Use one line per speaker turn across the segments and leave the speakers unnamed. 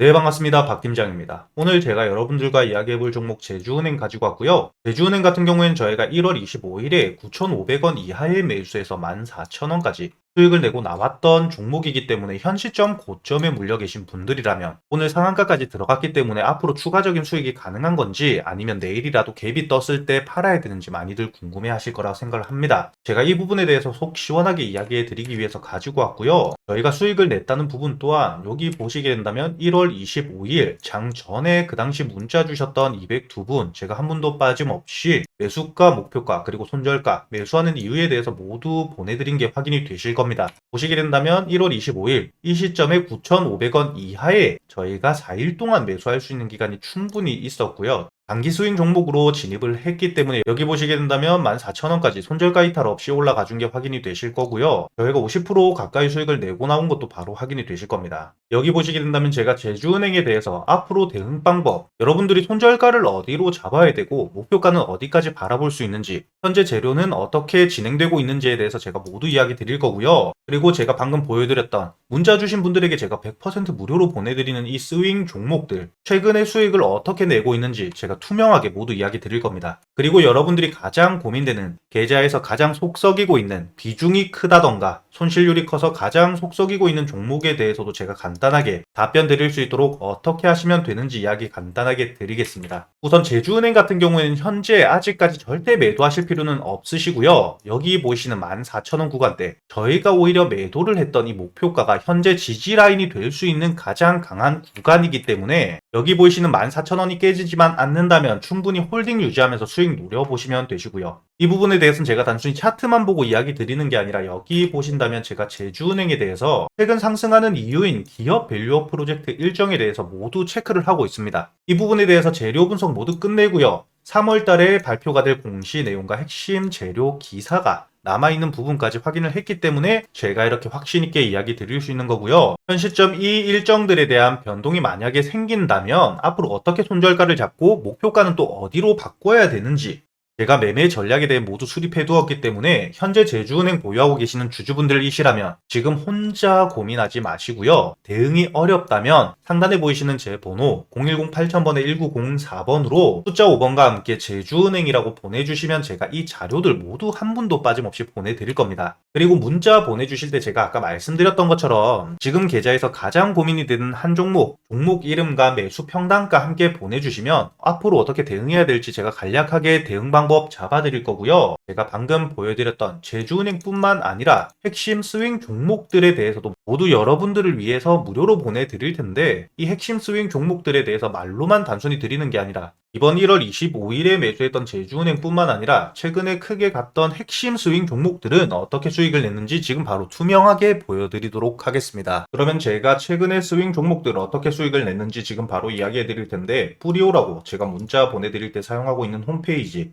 네, 반갑습니다. 박 팀장입니다. 오늘 제가 여러분들과 이야기해 볼 종목 제주은행 가지고 왔고요. 제주은행 같은 경우에는 저희가 1월 25일에 9,500원 이하의 매수에서 14,000원까지 수익을 내고 나왔던 종목이기 때문에 현 시점 고점에 물려 계신 분들이라면 오늘 상한가까지 들어갔기 때문에 앞으로 추가적인 수익이 가능한 건지 아니면 내일이라도 갭이 떴을 때 팔아야 되는지 많이들 궁금해 하실 거라고 생각을 합니다. 제가 이 부분에 대해서 속 시원하게 이야기해 드리기 위해서 가지고 왔고요. 저희가 수익을 냈다는 부분 또한 여기 보시게 된다면 1월 25일 장 전에 그 당시 문자 주셨던 202분 제가 한 분도 빠짐없이 매수가, 목표가, 그리고 손절가, 매수하는 이유에 대해서 모두 보내드린 게 확인이 되실 겁니다. 보시게 된다면 1월 25일 이 시점에 9,500원 이하에 저희가 4일 동안 매수할 수 있는 기간이 충분히 있었고요. 단기 스윙 종목으로 진입을 했기 때문에 여기 보시게 된다면 14,000원까지 손절가 이탈 없이 올라가 준 게 확인이 되실 거고요. 저희가 50% 가까이 수익을 내고 나온 것도 바로 확인이 되실 겁니다. 여기 보시게 된다면 제가 제주은행에 대해서 앞으로 대응 방법, 여러분들이 손절가를 어디로 잡아야 되고 목표가는 어디까지 바라볼 수 있는지, 현재 재료는 어떻게 진행되고 있는지에 대해서 제가 모두 이야기 드릴 거고요. 그리고 제가 방금 보여드렸던 문자 주신 분들에게 제가 100% 무료로 보내드리는 이 스윙 종목들, 최근의 수익을 어떻게 내고 있는지 제가 투명하게 모두 이야기 드릴 겁니다. 그리고 여러분들이 가장 고민되는 계좌에서 가장 속 썩이고 있는 비중이 크다던가 손실률이 커서 가장 속 썩이고 있는 종목에 대해서도 제가 간단하게 답변 드릴 수 있도록 어떻게 하시면 되는지 이야기 간단하게 드리겠습니다. 우선 제주은행 같은 경우에는 현재 아직까지 절대 매도하실 필요는 없으시고요. 여기 보이시는 14,000원 구간대 저희가 오히려 매도를 했던 이 목표가가 현재 지지 라인이 될 수 있는 가장 강한 구간이기 때문에 여기 보이시는 14,000원이 깨지지만 않는 다면 충분히 홀딩 유지하면서 수익 노려보시면 되시고요. 이 부분에 대해서는 제가 단순히 차트만 보고 이야기 드리는 게 아니라 여기 보신다면 제가 제주은행에 대해서 최근 상승하는 이유인 기업 밸류업 프로젝트 일정에 대해서 모두 체크를 하고 있습니다. 이 부분에 대해서 재료 분석 모두 끝내고요. 3월 달에 발표가 될 공시 내용과 핵심 재료 기사가 남아있는 부분까지 확인을 했기 때문에 제가 이렇게 확신있게 이야기 드릴 수 있는 거고요. 현 시점 이 일정들에 대한 변동이 만약에 생긴다면 앞으로 어떻게 손절가를 잡고 목표가는 또 어디로 바꿔야 되는지 제가 매매 전략에 대해 모두 수립해 두었기 때문에 현재 제주은행 보유하고 계시는 주주분들이시라면 지금 혼자 고민하지 마시고요. 대응이 어렵다면 상단에 보이시는 제 번호 010-8000번에 1904번으로 숫자 5번과 함께 제주은행이라고 보내주시면 제가 이 자료들 모두 한 분도 빠짐없이 보내드릴 겁니다. 그리고 문자 보내주실 때 제가 아까 말씀드렸던 것처럼 지금 계좌에서 가장 고민이 되는 한 종목, 종목 이름과 매수 평단가 함께 보내주시면 앞으로 어떻게 대응해야 될지 제가 간략하게 대응 방법 잡아드릴 거고요. 제가 방금 보여드렸던 제주은행뿐만 아니라 핵심 스윙 종목들에 대해서도 모두 여러분들을 위해서 무료로 보내드릴 텐데 이 핵심 스윙 종목들에 대해서 말로만 단순히 드리는 게 아니라 이번 1월 25일에 매수했던 제주은행뿐만 아니라 최근에 크게 갔던 핵심 스윙 종목들은 어떻게 수익을 냈는지 지금 바로 투명하게 보여드리도록 하겠습니다. 그러면 제가 최근에 스윙 종목들 어떻게 수익을 냈는지 지금 바로 이야기해 드릴 텐데 뿌리오라고 제가 문자 보내드릴 때 사용하고 있는 홈페이지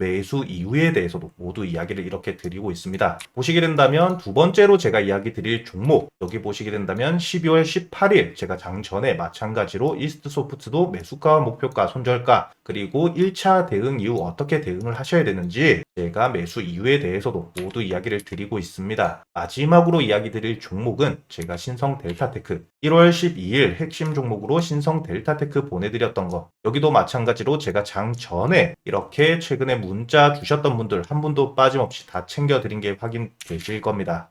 매수 이유에 대해서도 모두 이야기를 이렇게 드리고 있습니다. 보시게 된다면 두 번째로 제가 이야기 드릴 종목 여기 보시게 된다면 12월 18일 제가 장 전에 마찬가지로 이스트 소프트도 매수가 목표가 손절가 그리고 1차 대응 이후 어떻게 대응을 하셔야 되는지 제가 매수 이유에 대해서도 모두 이야기를 드리고 있습니다. 마지막으로 이야기 드릴 종목은 제가 신성 델타테크 1월 12일 핵심 종목으로 신성 델타테크 보내드렸던 거 여기도 마찬가지로 제가 장 전에 이렇게 최근에 문자 주셨던 분들 한 분도 빠짐없이 다 챙겨드린 게 확인되실 겁니다.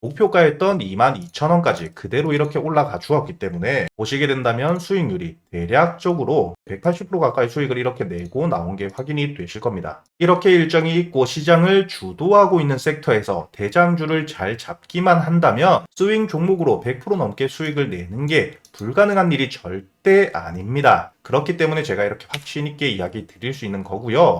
목표가였던 22,000원까지 그대로 이렇게 올라가 주었기 때문에 보시게 된다면 수익률이 대략적으로 180% 가까이 수익을 이렇게 내고 나온 게 확인이 되실 겁니다. 이렇게 일정이 있고 시장을 주도하고 있는 섹터에서 대장주를 잘 잡기만 한다면 스윙 종목으로 100% 넘게 수익을 내는 게 불가능한 일이 절대 아닙니다. 그렇기 때문에 제가 이렇게 확신 있게 이야기 드릴 수 있는 거고요.